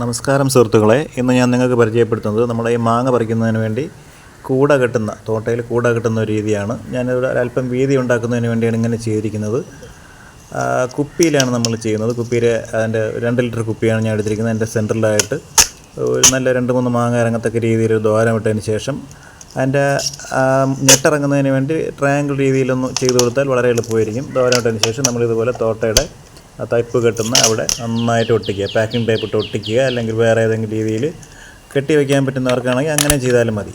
നമസ്കാരം സുഹൃത്തുക്കളെ ഇന്ന് ഞാൻ നിങ്ങൾക്ക് പരിചയപ്പെടുത്തുന്നത് നമ്മുടെ ഈ മാങ്ങ പറിക്കുന്നതിന് വേണ്ടി കൂട കെട്ടുന്ന തോട്ടയിൽ കൂട കെട്ടുന്ന ഒരു രീതിയാണ്. ഞാനിവിടെ അല്പം വീതി ഉണ്ടാക്കുന്നതിന് വേണ്ടിയാണ് ഇങ്ങനെ ചെയ്തിരിക്കുന്നത്. കുപ്പിയിലാണ് നമ്മൾ ചെയ്യുന്നത്. കുപ്പിയിൽ അതിന്റെ രണ്ട് ലിറ്റർ കുപ്പിയാണ് ഞാൻ എടുത്തിരിക്കുന്നത്. അതിന്റെ സെന്ററിലായിട്ട് ഒരു നല്ല രണ്ട് മൂന്ന് മാങ്ങ ഇറങ്ങത്തക്ക രീതിയിൽ ഒരു ദ്വാരം ഇട്ടതിന് ശേഷം അതിന്റെ ഞെട്ടിറങ്ങുന്നതിന് വേണ്ടി ട്രയാങ്കിൾ രീതിയിലൊന്ന് ചെയ്തു കൊടുത്താൽ വളരെ എളുപ്പമായിരിക്കും. ദ്വാരം ഇട്ടതിന് ശേഷം നമ്മളിതുപോലെ തോട്ടയുടെ ആ തൈപ്പ് കെട്ടുന്ന അവിടെ നന്നായിട്ട് ഒട്ടിക്കുക. പാക്കിംഗ് ടൈപ്പ് ഇട്ട് ഒട്ടിക്കുക അല്ലെങ്കിൽ വേറെ ഏതെങ്കിലും രീതിയിൽ കെട്ടി വയ്ക്കാൻ പറ്റുന്നവർക്കാണെങ്കിൽ അങ്ങനെ ചെയ്താലും മതി.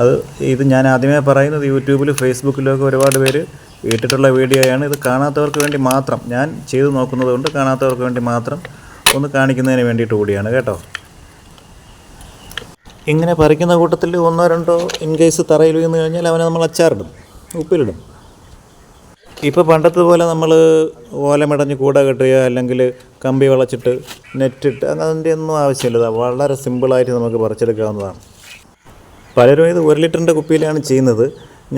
അത് ഇത് ഞാൻ ആദ്യമേ പറയുന്നത് യൂട്യൂബിൽ ഫേസ്ബുക്കിലൊക്കെ ഒരുപാട് പേര് ഇട്ടിട്ടുള്ള വീഡിയോയാണ്. ഇത് കാണാത്തവർക്ക് വേണ്ടി മാത്രം ഞാൻ ചെയ്തു നോക്കുന്നത് കൊണ്ട് കാണാത്തവർക്ക് വേണ്ടി മാത്രം ഒന്ന് കാണിക്കുന്നതിന് വേണ്ടിയിട്ട് കൂടിയാണ് കേട്ടോ. ഇങ്ങനെ പറിക്കുന്ന കൂട്ടത്തിൽ ഒന്നോ രണ്ടോ ഇൻ കേസ് തറയിൽ വീണ് കഴിഞ്ഞാൽ അവനെ നമ്മൾ അച്ചാറിടും ഉപ്പിലിടും. ഇപ്പോൾ പണ്ടത്തെ പോലെ നമ്മൾ ഓലമടഞ്ഞ് കൂട കെട്ടുകയോ അല്ലെങ്കിൽ കമ്പി വളച്ചിട്ട് നെറ്റിട്ട് അതിന്റെ ഒന്നും ആവശ്യമില്ല. വളരെ സിമ്പിളായിട്ട് നമുക്ക് പറിച്ചെടുക്കാവുന്നതാണ്. പലരും ഇത് ഒരു ലിറ്ററിന്റെ കുപ്പിയിലാണ് ചെയ്യുന്നത്.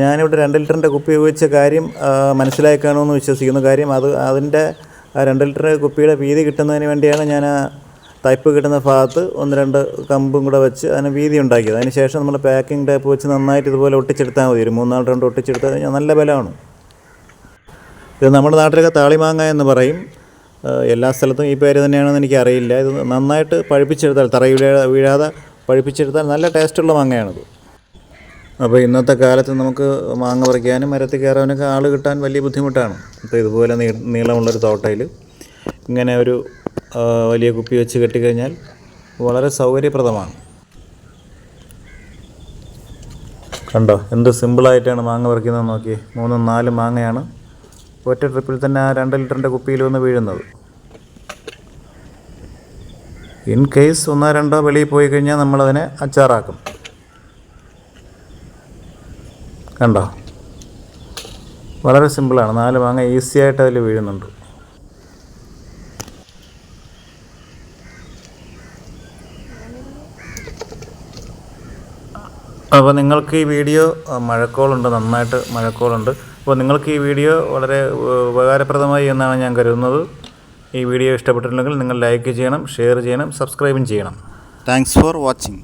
ഞാനിവിടെ രണ്ട് ലിറ്ററിന്റെ കുപ്പി ഉപയോഗിച്ച കാര്യം മനസ്സിലായി കാണുമെന്ന് വിശ്വസിക്കുന്നു കാര്യം അത് അതിന്റെ ആ രണ്ട് ലിറ്റർ കുപ്പിയുടെ വീതി കിട്ടുന്നതിന് വേണ്ടിയാണ് ഞാൻ ആ തയ്പ്പ് കിട്ടുന്ന ഭാഗത്ത് ഒന്ന് രണ്ട് കമ്പും കൂടെ വെച്ച് അതിന് വീതി ഉണ്ടാക്കിയത്. അതിന് ശേഷം നമ്മൾ പാക്കിംഗ് ടൈപ്പ് വെച്ച് നന്നായിട്ട് ഇതുപോലെ ഒട്ടിച്ചെടുത്താൽ മതി. ഒരു മൂന്നാൽ രണ്ട് ഒട്ടിച്ചെടുത്താൽ നല്ല ബലമാണ്. ഇത് നമ്മുടെ നാട്ടിലൊക്കെ താളിമാങ്ങ എന്ന് പറയും. എല്ലാ സ്ഥലത്തും ഈ പേര് തന്നെയാണെന്ന് എനിക്കറിയില്ല. ഇത് നന്നായിട്ട് പഴുപ്പിച്ചെടുത്താൽ തറയിൽ വീഴാതെ പഴുപ്പിച്ചെടുത്താൽ നല്ല ടേസ്റ്റുള്ള മാങ്ങയാണിത്. അപ്പോൾ ഇന്നത്തെ കാലത്ത് നമുക്ക് മാങ്ങ പറിക്കാനും മരത്തിൽ കയറാനൊക്കെ ആൾ കിട്ടാൻ വലിയ ബുദ്ധിമുട്ടാണ്. അപ്പോൾ ഇതുപോലെ നീ നീളമുള്ളൊരു തോട്ടയിൽ ഇങ്ങനെ ഒരു വലിയ കുപ്പി വെച്ച് കെട്ടിക്കഴിഞ്ഞാൽ വളരെ സൗകര്യപ്രദമാണ്. കണ്ടോ? എന്ത് സിമ്പിളായിട്ടാണ് മാങ്ങ പറിക്കുന്നത് നോക്കി മൂന്നും നാലും മാങ്ങയാണ്. ഒറ്റ ട്രിപ്പിൽ തന്നെ ആ രണ്ട് ലിറ്ററിന്റെ കുപ്പിയിൽ വന്ന് വീഴുന്നത്. ഇൻ കേസ് ഒന്നോ രണ്ടോ വെളിയിൽ പോയി കഴിഞ്ഞാൽ നമ്മളതിനെ അച്ചാറാക്കും. കണ്ടോ? വളരെ സിമ്പിളാണ്. നാല് മാങ്ങ ഈസി ആയിട്ട് അതിൽ വീഴുന്നുണ്ട്. അപ്പോൾ നിങ്ങൾക്ക് ഈ വീഡിയോ മഴക്കോളുണ്ട് നന്നായിട്ട് മഴക്കോളുണ്ട്. അപ്പോൾ നിങ്ങൾക്ക് ഈ വീഡിയോ വളരെ ഉപകാരപ്രദമായി എന്നാണ് ഞാൻ കരുതുന്നത്. ഈ വീഡിയോ ഇഷ്ടപ്പെട്ടിട്ടുണ്ടെങ്കിൽ നിങ്ങൾ ലൈക്ക് ചെയ്യണം ഷെയർ ചെയ്യണം സബ്സ്ക്രൈബും ചെയ്യണം. Thanks for watching